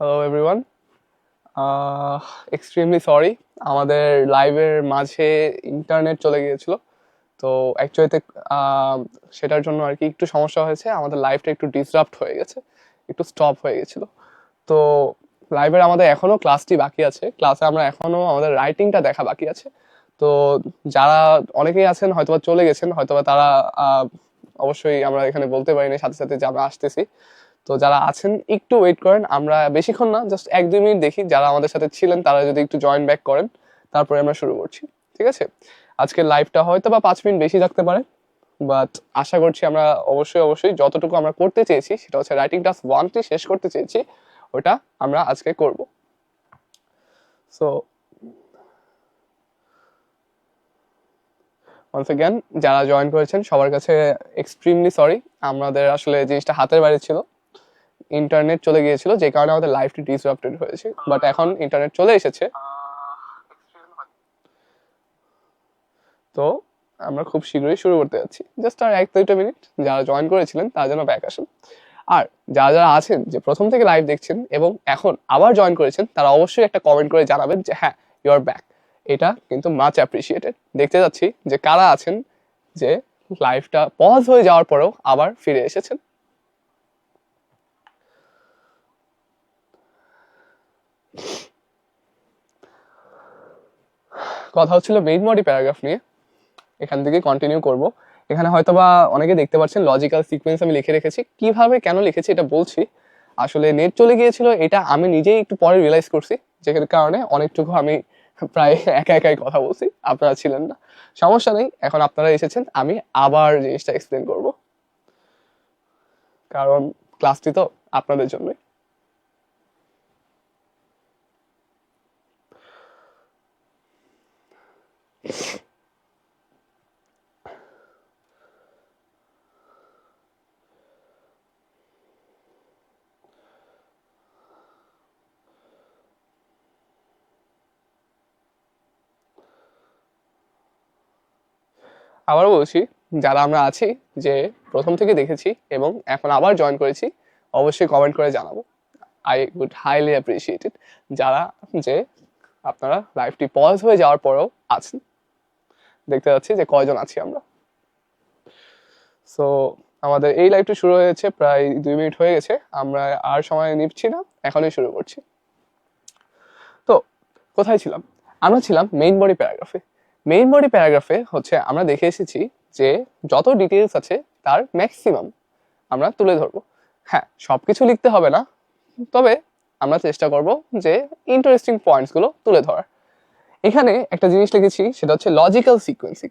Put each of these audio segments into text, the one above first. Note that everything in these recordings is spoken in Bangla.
হ্যালো এভরিওয়ান এক্সট্রিমলি সরি আমাদের লাইভের মাঝে ইন্টারনেট চলে গিয়েছিল। তো অ্যাকচুয়ালিতে সেটার জন্য আর কি একটু সমস্যা হয়েছে। আমাদের লাইভটা একটু ডিসরাপ্ট হয়ে গেছে, একটু স্টপ হয়ে গেছিল। তো লাইভের আমাদের এখনও ক্লাসটি বাকি আছে। ক্লাসে আমরা এখনও আমাদের রাইটিংটা দেখা বাকি আছে। তো যারা অনেকেই আছেন, হয়তোবা চলে গেছেন, হয়তোবা তারা অবশ্যই আমরা এখানে বলতে পারিনি, সাথে সাথে যে আমরা আসতেছি। তো যারা আছেন, একটু ওয়েট করেন। আমরা বেশিক্ষণ না জাস্ট এক, দুই মিনিট দেখি যারা আমাদের সাথে ছিলেন, তারা যদি একটু জয়েন ব্যাক করেন, তারপরে আমরা শুরু করছি, ঠিক আছে? আজকের লাইভটা হয়তো বা পাঁচ মিনিট বেশি থাকতে পারে বাট আশা করছি আমরা অবশ্যই অবশ্যই যতটুকু আমরা করতে চেয়েছি, সেটা হচ্ছে রাইটিং টাস্ক ওয়ানটি শেষ করতে চেয়েছি, ওটা আমরা আজকে করব। সো ওয়ান্স অ্যাগেন যারা জয়েন করেছেন, সবার কাছে এক্সট্রিমলি সরি আমাদের আসলে জিনিসটা হাতের বাইরে ছিল। ইন্টারনেট চলে গিয়েছিল যে কারণে আমাদের লাইফটি ডিসরাপ্টেড হয়েছে। বাট এখন ইন্টারনেট চলে এসেছে। তো আমরা খুব শীঘ্রই শুরু করতে যাচ্ছি। জাস্ট আর এক দুইটা মিনিট যারা জয়েন করেছিলেন তারা যেন ব্যাক আসেন। আর যারা যারা আছেন যে প্রথম থেকে লাইভ দেখছেন এবং এখন আবার জয়েন করেছেন তারা অবশ্যই একটা কমেন্ট করে জানাবেন যে হ্যাঁ ইউ আর ব্যাক এটা কিন্তু মাচ অ্যাপ্রিসিয়েটেড দেখতে যাচ্ছি যে কারা আছেন যে লাইফটা পজ হয়ে যাওয়ার পরেও আবার ফিরে এসেছেন। কথা হচ্ছিল মেইন বডি প্যারাগ্রাফ নিয়ে। এখান থেকে কন্টিনিউ করব। এখানে হয়তো বা অনেকে দেখতে পাচ্ছেন লজিক্যাল সিকোয়েন্স আমি লিখে রেখেছি। কীভাবে কেন লিখেছি এটা বলছি। আসলে নেট চলে গিয়েছিল, এটা আমি নিজেই একটু পরে রিয়েলাইজ করছি যেটার কারণে অনেকটুকু আমি প্রায় একা একাই কথা বলছি, আপনারা ছিলেন না। সমস্যা নেই, এখন আপনারা এসেছেন, আমি আবার জিনিসটা এক্সপ্লেন করব। কারণ ক্লাসটি তো আপনাদের জন্যই। আবার বলছি, যারা আমরা আছি, যে প্রথম থেকে দেখেছি এবং এখন আবার জয়েন করেছি, অবশ্যই কমেন্ট করে জানাব। আই উড হাইলি অ্যাপ্রিসিয়েটেড যারা যে আপনারা লাইফটি পজ হয়ে যাওয়ার পরেও আছেন, দেখতে পাচ্ছি যে কয়জন আছি আমরা। সো আমাদের এই লাইভটি শুরু হয়েছে প্রায় দুই মিনিট হয়ে গেছে, আমরা আর সময় নিচ্ছি না, এখনই শুরু করছি। তো, কোথায় ছিলাম? আমরা ছিলাম মেইন বডি প্যারাগ্রাফে মেইন বডি প্যারাগ্রাফে হচ্ছে আমরা দেখে এসেছি যে যত ডিটেলস আছে তার ম্যাক্সিমাম আমরা তুলে ধরবো। হ্যাঁ সব কিছু লিখতে হবে না, তবে আমরা চেষ্টা করব যে ইন্টারেস্টিং পয়েন্টসগুলো তুলে ধরার। এখানে একটা জিনিস লিখেছি, সেটা হচ্ছে লজিক্যাল সিকোয়েন্সিং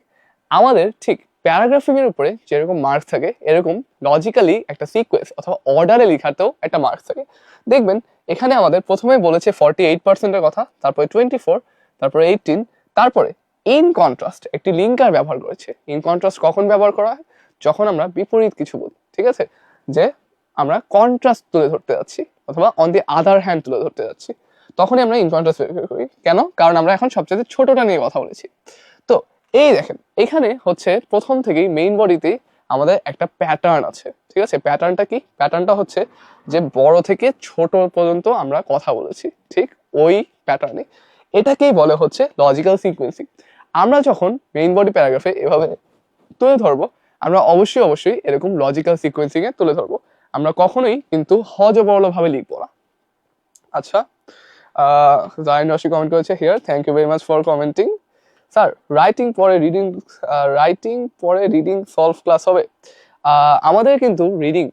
আমাদের ঠিক প্যারাগ্রাফিং এর উপরে যেরকম মার্কস থাকে, এরকম লজিক্যালি একটা সিকোয়েন্স অথবা অর্ডারে লেখাতেও একটা মার্কস থাকে। দেখবেন, এখানে আমাদের প্রথমে বলেছে ফর্টি এইট পার্সেন্টের কথা, তারপরে টোয়েন্টি ফোর তারপরে এইটিন তারপরে ইন কন্ট্রাস্ট একটি লিঙ্কার ব্যবহার করেছে। ইন কন্ট্রাস্ট কখন ব্যবহার করা হয়? যখন আমরা বিপরীত কিছু বলি, ঠিক আছে? যে আমরা কন্ট্রাস্ট তুলে ধরতে যাচ্ছি, অথবা অন দি আদার হ্যান্ড তুলে ধরতে যাচ্ছি। তখনই আমরা ইন কন্ট্রাস্ট ব্যবহার করি। কেন? কারণ আমরা এখন সবচেয়ে ছোটটা নিয়ে কথা বলেছি। তো এই দেখেন, এখানে হচ্ছে প্রথম থেকেই মেইন বডিতে আমাদের একটা প্যাটার্ন আছে, ঠিক আছে? প্যাটার্নটা কি? প্যাটার্নটা হচ্ছে যে বড় থেকে ছোট পর্যন্ত আমরা কথা বলেছি, ঠিক ওই প্যাটার্নে এটাকেই বলে হচ্ছে লজিক্যাল সিকোয়েন্সিং আমরা যখন মেইন বডি প্যারাগ্রাফে এভাবে তুলে ধরবো, আমরা অবশ্যই অবশ্যই এরকম লজিক্যাল সিকোয়েন্সিং এ তুলে ধরবো। আমরা কখনোই কিন্তু হজবরল ভাবে লিখব না। আচ্ছা জাইন রশি কমেন্ট করেছে here thank you very much for commenting sir writing পরে রিডিং রাইটিং পরে রিডিং সলভ ক্লাস হবে। আমাদের কিন্তু রিডিং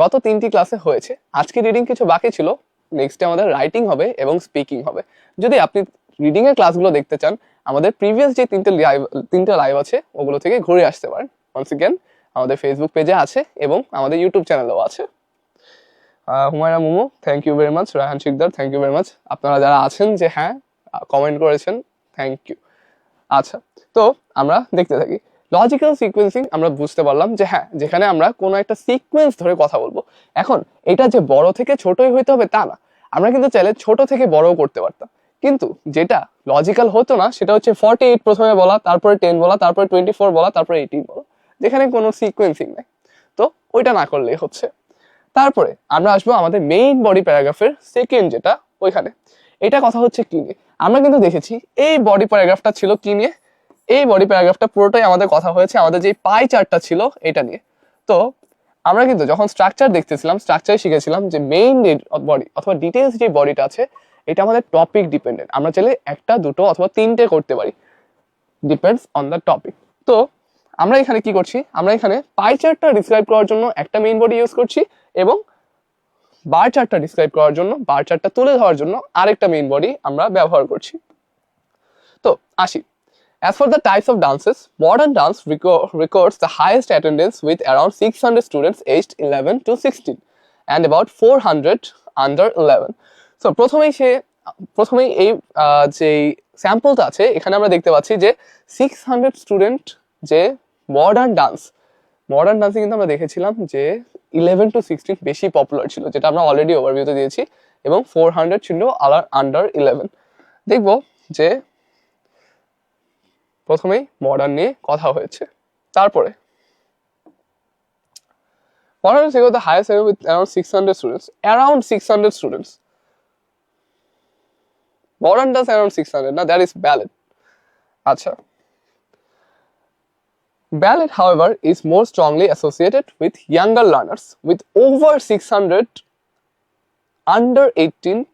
গত তিনটি ক্লাসে হয়েছে। আজকে রিডিং কিছু বাকি ছিল। নেক্সটে আমাদের রাইটিং হবে এবং স্পিকিং হবে। যদি আপনি রিডিং এর ক্লাসগুলো দেখতে চান আমাদের প্রিভিয়াস যে তিনটে লাইভ তিনটে লাইভ আছে, ওগুলো থেকে ঘুরে আসতে পারেন। ওয়ান্স এগেন আমাদের ফেসবুক পেজে আছে এবং আমাদের ইউটিউব চ্যানেলেও আছে। Humaira Mumu thank you very much Raihan Sikdar thank you very much আপনারা যারা আছেন যে হ্যাঁ কমেন্ট করেছেন থ্যাংক ইউ আচ্ছা তো আমরা দেখতে থাকি। লজিক্যাল সিকোয়েন্সিং আমরা বুঝতে পারলাম যে হ্যাঁ যেখানে আমরা কোনো একটা সিকোয়েন্স ধরে কথা বলব। এখন, এটা যে বড় থেকে ছোটই হইতে হবে তা না। আমরা কিন্তু চাইলে ছোট থেকে বড়ও করতে পারতাম। কিন্তু যেটা লজিক্যাল হতো না, সেটা হচ্ছে ফর্টি এইট প্রথমে বলা, তারপরে টেন বলা, তারপরে টোয়েন্টি ফোর বলা, তারপরে এইটিন বলা, যেখানে কোনো সিকোয়েন্সিং নেই। তো ওইটা না করলেই হচ্ছে। তারপরে আমরা আসব আমাদের মেইন বডি প্যারাগ্রাফের সেকেন্ড যেটা, ওইখানে। এটা কথা হচ্ছে কি নিয়ে? আমরা কিন্তু দেখেছি এই বডি প্যারাগ্রাফটা ছিল কি নিয়ে? এই বডি প্যারাগ্রাফটা পুরোটাই আমাদের কথা হয়েছে, আমাদের যে পাই চার্টটা ছিল এটা নিয়ে। তো আমরা কিন্তু যখন স্ট্রাকচার দেখতেছিলাম স্ট্রাকচারে শিখেছিলাম যে মেইন বডি অথবা ডিটেলস যে বডিটা আছে এটা আমাদের টপিক ডিপেন্ডেন্ট আমরা চাইলে একটা দুটো অথবা তিনটে করতে পারি। ডিপেন্ডস অন দ্য টপিক তো আমরা এখানে কি করছি? আমরা এখানে পাই চার্টটা ডিসক্রাইব করার জন্য একটা মেইন বডি ইউজ করছি এবং বার চার্টটা ডিসক্রাইব করার জন্য বার চার্টটা তুলে ধরার জন্য আরেকটা মেইন বডি আমরা ব্যবহার করছি। তো আসি। As for the types of dances, modern dance reco- records the highest attendance with around 600 students aged 11 to 16 and about 400 under 11. So, প্রথমেই সে, প্রথমেই এই যে স্যাম্পলটা আছে, এখানে আমরা দেখতে পাচ্ছি যে সিক্স হান্ড্রেড স্টুডেন্ট যে মডার্ন ডান্স মডার্ন ডান্সে কিন্তু আমরা দেখেছিলাম যে ইলেভেন টু সিক্সটিন বেশি পপুলার ছিল, যেটা আমরা অলরেডি ওভারভিউতে দিয়েছি, এবং ফোর হান্ড্রেড ছিল আলার আন্ডার ইলেভেন দেখব যে প্রথমেই মডার্ন নিয়ে কথা হয়েছে। তারপরে মডার্ন থেকে the with around six hundred students around six hundred students modern dance six hundred is ballet আচ্ছা। Ballet, however, is more strongly associated with younger learners, with over 600 under 18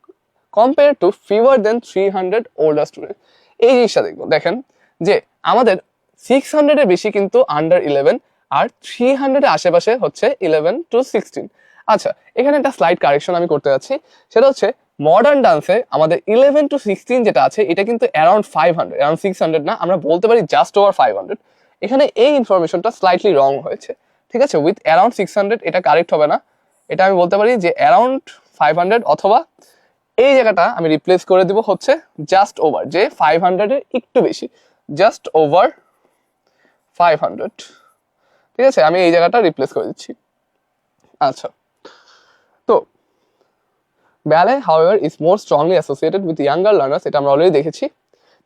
compared to fewer than 300 older students. এই জিনিসটা দেখব। দেখেন যে আমাদের সিক্স হান্ড্রেডের বেশি কিন্তু আন্ডার ইলেভেন আর থ্রি হান্ড্রেডের আশেপাশে হচ্ছে ইলেভেন টু সিক্সটিন আচ্ছা এখানে একটা স্লাইড কারেকশন আমি করতে যাচ্ছি। সেটা হচ্ছে মডার্ন ডান্সে আমাদের ইলেভেন টু সিক্সটিন যেটা আছে, এটা কিন্তু around five hundred around six hundred না, আমরা বলতে পারি জাস্ট ওভার ফাইভ হান্ড্রেড এখানে এই ইনফরমেশনটা স্লাইটলি রং হয়েছে, ঠিক আছে? উইথ অ্যারাউন্ড সিক্স হান্ড্রেড এটা কারেক্ট হবে না। এটা আমি বলতে পারি যে অ্যারাউন্ড ফাইভ হান্ড্রেড অথবা এই জায়গাটা আমি রিপ্লেস করে দিব হচ্ছে জাস্ট ওভার যে ফাইভ হান্ড্রেডের একটু বেশি জাস্ট ওভার ফাইভ হান্ড্রেড ঠিক আছে? আমি এই জায়গাটা রিপ্লেস করে দিচ্ছি। আচ্ছা। Ballet however is more strongly associated with younger learners এটা আমরা অলরেডি দেখেছি।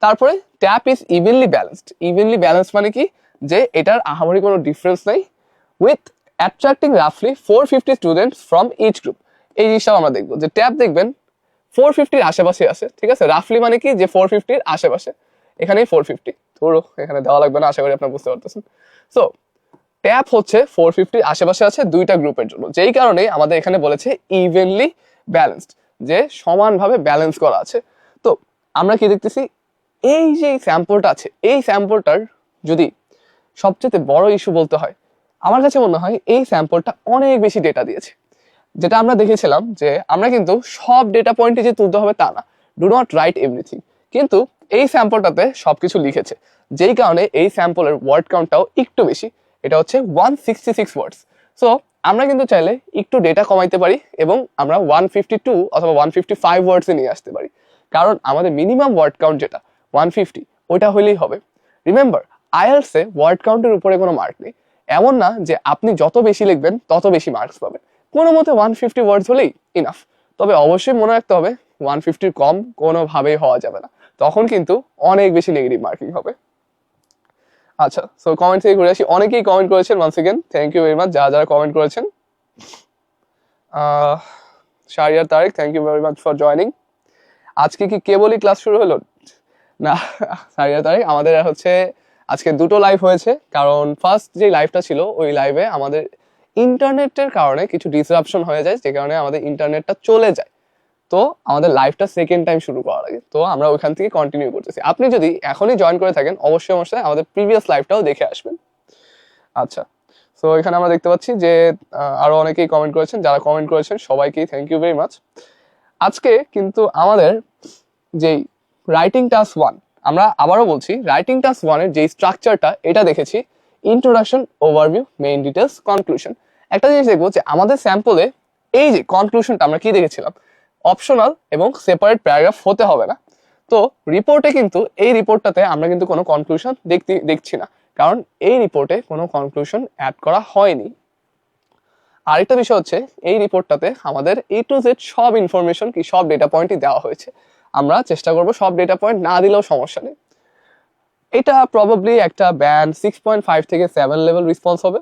তারপরে tap is evenly balanced evenly balance মানে কি? যে এটার আহামরি কোনো ডিফারেন্স নেই। With attracting রাফলি four fifty students from each group এই জিনিসটাও আমরা দেখব। যে ট্যাপ দেখবেন ফোর ফিফটির আশেপাশে আছে, ঠিক আছে? রাফলি মানে কি? যে ফোর ফিফটির আশেপাশে। এখানেই ফোর ফিফটি ধরো, এখানে দেওয়া লাগবে না, আশা করি আপনারা বুঝতে পারতেছেন। সো ট্যাপ হচ্ছে ফোর ফিফটির আশেপাশে আছে দুইটা গ্রুপের জন্য। যেই কারণে আমাদের এখানে বলেছে ইভেনলি ব্যালেন্সড যে সমানভাবে ব্যালেন্স করা আছে। তো আমরা কি দেখতেছি, এই যে স্যাম্পলটা আছে, এই স্যাম্পলটার যদি সবচেয়ে বড় ইস্যু বলতে হয়, আমার কাছে মনে হয় এই স্যাম্পলটা অনেক বেশি ডেটা দিয়েছে। যেটা আমরা দেখেছিলাম যে আমরা কিন্তু সব ডেটা পয়েন্টে যে তুলতে হবে তা না ডু নট রাইট এভরিথিং কিন্তু এই স্যাম্পলটাতে সবকিছু লিখেছে, যেই কারণে এই স্যাম্পলের ওয়ার্ড কাউন্টটাও একটু বেশি, এটা হচ্ছে one sixty six words so আমরা কিন্তু চাইলে একটু ডেটা কমাইতে পারি এবং আমরা ওয়ান ফিফটি টু অথবা ওয়ান ফিফটি ফাইভ ওয়ার্ডসে নিয়ে আসতে পারি। কারণ আমাদের মিনিমাম ওয়ার্ড কাউন্ট যেটা ওয়ান ফিফটি ওইটা হলেই হবে। রিমেম্বার আইএলসে ওয়ার্ড কাউন্টের উপরে কোনো মার্ক নেই। এমন না যে আপনি যত বেশি লিখবেন, তত বেশি মার্কস পাবেন। কোনো মতে ওয়ান ফিফটি ওয়ার্ডস হলেই ইনাফ তবে অবশ্যই মনে রাখতে হবে ওয়ান ফিফটির কম কোনোভাবেই হওয়া যাবে না। তখন কিন্তু অনেক বেশি নেগেটিভ মার্কিং হবে। আচ্ছা সো কমেন্ট থেকে ঘুরে আসি। অনেকেই কমেন্ট করেছেন once again thank you very much যারা যারা কমেন্ট করেছেন Shahriar Tarek thank you very much for joining আজকে কি কেবলই ক্লাস শুরু হলো? না শারিয়ার তারেক, আমাদের হচ্ছে, আজকে দুটো লাইভ হয়েছে। কারণ ফার্স্ট যে লাইভটা ছিল, ওই লাইভে আমাদের ইন্টারনেটের কারণে কিছু ডিসরাপশন হয়ে যায়, যে কারণে আমাদের ইন্টারনেটটা চলে যায়। তো আমাদের লাইফটা সেকেন্ড টাইম শুরু করার আগে। তো আমরা ওইখান থেকে কন্টিনিউ করতেছি। আপনি যদি এখনই জয়েন করে থাকেন, অবশ্যই অবশ্যই আমাদের প্রিভিয়াস লাইভটাও দেখে আসবেন। আচ্ছা তো এখানে আমরা দেখতে পাচ্ছি যে আরও অনেকেই কমেন্ট করেছেন। যারা কমেন্ট করেছেন, সবাইকেই থ্যাংক ইউ ভেরি মাচ আজকে কিন্তু আমাদের যেই রাইটিং টাস্ক ওয়ান আমরা আবারও বলছি রাইটিং টাস্ক ওয়ানের যেই স্ট্রাকচারটা এটা দেখেছি। Introduction overview main details conclusion একটা জিনিস দেখব যে, আমাদের স্যাম্পলে এই যে কনক্লুশনটা আমরা কি দেখেছিলাম? অপশনাল এবং সেপারেট প্যারাগ্রাফ হতে হবে না। তো রিপোর্টে কিন্তু এই রিপোর্টটাতে আমরা কিন্তু কোনো কনক্লুশন দেখতে, দেখছি না। কারণ এই রিপোর্টে কোনো কনক্লুশন অ্যাড করা হয়নি। আরেকটা বিষয় হচ্ছে, এই রিপোর্টটাতে আমাদের এ টু জেড সব ইনফরমেশন কি, সব ডেটা পয়েন্টই দেওয়া হয়েছে। আমরা চেষ্টা করব সব ডেটা পয়েন্ট না দিলেও সমস্যা নেই। এটা প্রবাবলি একটা ব্যান্ড সিক্স পয়েন্ট ফাইভ থেকে সেভেন লেভেল রেসপন্স হবে।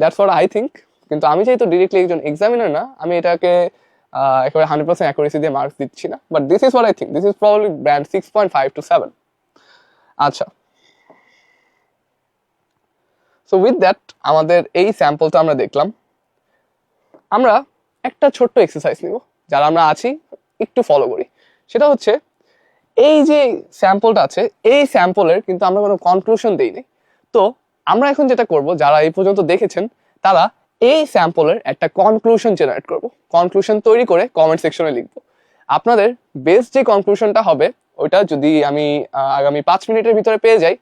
দ্যাটস ফর আই থিঙ্ক কিন্তু আমি যেহেতু ডিরেক্টলি একজন এক্সামিনার না, আমি এটাকে একেবারে হান্ড্রেড পার্সেন্ট অ্যাকুরেসি দিয়ে মার্কস দিচ্ছি না but this is I think this is probably brand six point five to seven আচ্ছা। সো উইথ দ্যাট আমাদের এই স্যাম্পলটা আমরা দেখলাম। আমরা একটা ছোট্ট এক্সারসাইজ নিব, যারা আমরা আছি, একটু ফলো করি। সেটা হচ্ছে, এই যে স্যাম্পলটা আছে, এই স্যাম্পলের কিন্তু আমরা কোনো কনক্লুশন দেইনি। তো আমরা এখন যেটা করব, যারা এই পর্যন্ত দেখেছেন, তারা এই স্যাম্পলের একটা কনক্লুশন জেনারেট করব। কনক্লুশন তৈরি করে কমেন্ট সেকশনে লিখব। আপনাদের বেস্ট যে কনক্লুশনটা হবে, ওইটা যদি আমি আগামী পাঁচ মিনিটের ভিতরে পেয়ে যাই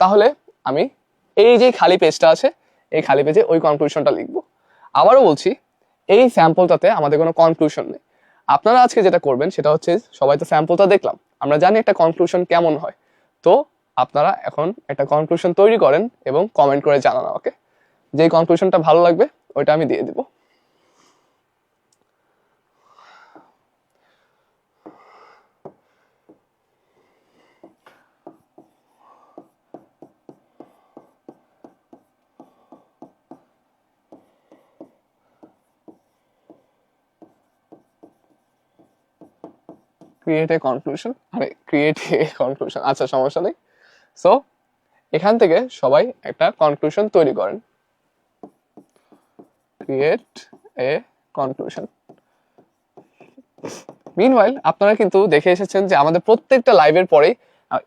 তাহলে আমি এই যে খালি পেজটা আছে, এই খালি পেজে ওই কনক্লুশনটা লিখব। আবারও বলছি, এই স্যাম্পলটাতে আমাদের কোনো কনক্লুশন নেই। আপনারা আজকে যেটা করবেন, সেটা হচ্ছে সবাই তো স্যাম্পলটা দেখলাম, আমরা জানি একটা কনক্লুশন কেমন হয়। তো আপনারা এখন একটা কনক্লুশন তৈরি করেন এবং কমেন্ট করে জানান আমাকে। যে কনক্লুশনটা ভালো লাগবে, ওইটা আমি দিয়ে দিব। ক্রিয়েট এ কনক্লুশন আরে ক্রিয়েট এ কনক্লুশন আচ্ছা সমস্যা নেই। সো এখান থেকে সবাই একটা কনক্লুশন তৈরি করেন। ক্রিয়েট এ কনক্লুশন মিনওয়াইল আপনারা কিন্তু দেখে এসেছেন যে আমাদের প্রত্যেকটা লাইভের পরে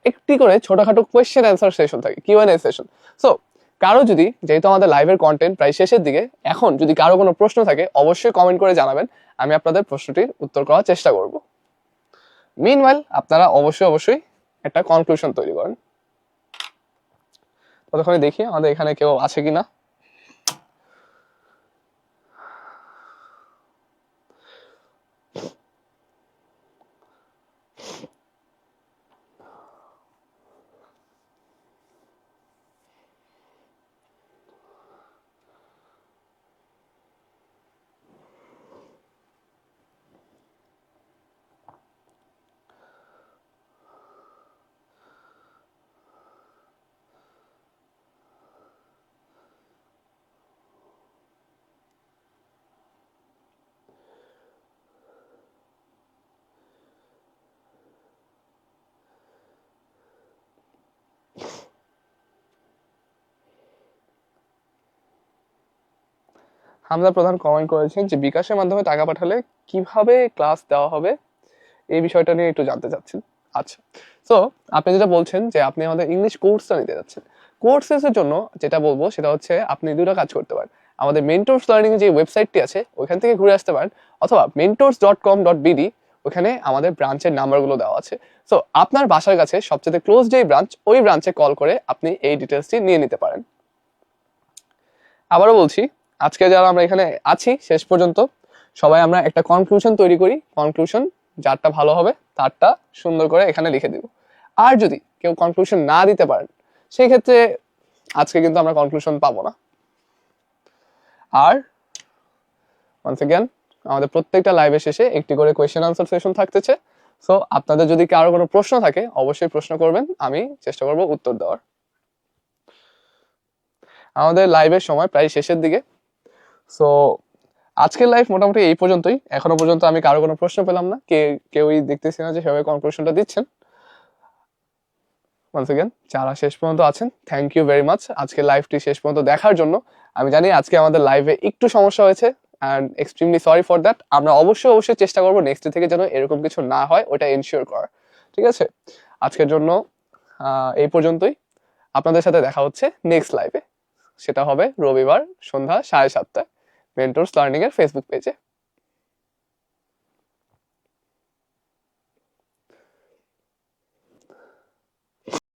একটি করে ছোটখাটো কোয়েশ্চেন অ্যান্সার সেশন থাকে কিউ এন সেশন সো কারও যদি, যেহেতু আমাদের লাইভের কন্টেন্ট প্রায় শেষের দিকে, এখন যদি কারও কোনো প্রশ্ন থাকে, অবশ্যই কমেন্ট করে জানাবেন, আমি আপনাদের প্রশ্নটির উত্তর করার চেষ্টা করব। মিনওয়াইল আপনারা অবশ্যই অবশ্যই একটা কনক্লুশন তৈরি করেন। ততক্ষণে দেখি আমাদের এখানে কেউ আছে কিনা। হামজা প্রধান কমেন্ট করেছেন যে, বিকাশের মাধ্যমে টাকা পাঠালে কীভাবে ক্লাস দেওয়া হবে? এই বিষয়টা নিয়ে একটু জানতে চাচ্ছেন আচ্ছা সো আপনি যেটা বলছেন যে, আপনি আমাদের ইংলিশ কোর্সটা নিতে যাচ্ছেন। কোর্সেসের জন্য যেটা বলব সেটা হচ্ছে আপনি দুটো কাজ করতে পারেন। আমাদের মেন্টোর্স লার্নিং যে ওয়েবসাইটটি আছে, ওইখান থেকে ঘুরে আসতে পারেন, অথবা mentors dot com dot BD ওখানে আমাদের ব্রাঞ্চের নাম্বারগুলো দেওয়া আছে। সো আপনার বাসার কাছে সবচেয়ে ক্লোজ যেই ব্রাঞ্চ ওই ব্রাঞ্চে কল করে আপনি এই ডিটেলসটি নিয়ে নিতে পারেন। আবারও বলছি আজকে যারা আমরা এখানে আছি, শেষ পর্যন্ত, সবাই আমরা একটা কনক্লুশন তৈরি করি। কনক্লুশন যারটা ভালো হবে, তারটা সুন্দর করে এখানে লিখে দিব। আর যদি কেউ কনক্লুশন না দিতে পারেন সেই ক্ষেত্রে আজকে কিন্তু আমরা কনক্লুশন পাবো না। আর ওয়ান্স অ্যাগেন আমাদের প্রত্যেকটা লাইভের শেষে একটি করে কোয়েশ্চেন আনসার সেশন থাকতেছে। সো আপনাদের যদি কারও কোনো প্রশ্ন থাকে, অবশ্যই প্রশ্ন করবেন, আমি চেষ্টা করব উত্তর দেওয়ার। আমাদের লাইভের সময় প্রায় শেষের দিকে। সো আজকের লাইফ মোটামুটি এই পর্যন্তই। এখনও পর্যন্ত আমি কারও কোনো প্রশ্ন পেলাম না। কে, কেউই দেখতেছি না যে সেভাবে কনক্লুশনটা দিচ্ছেন। ওয়ান্স অ্যাগেন যারা শেষ পর্যন্ত আছেন থ্যাংক ইউ ভেরি মাচ আজকে লাইভটি শেষ পর্যন্ত দেখার জন্য। আমি জানি আজকে আমাদের লাইভে একটু সমস্যা হয়েছে and extremely sorry for that আমরা অবশ্যই অবশ্যই চেষ্টা করব নেক্সট থেকে যেন এরকম কিছু না হয়, ওটা এনশিওর করার। ঠিক আছে? আজকের জন্য এই পর্যন্তই। আপনাদের সাথে দেখা হচ্ছে নেক্সট লাইভে সেটা হবে রবিবার সন্ধ্যা সাড়ে সাতটায়। মেন্টোর্স লার্নিং এর ফেসবুক পেজে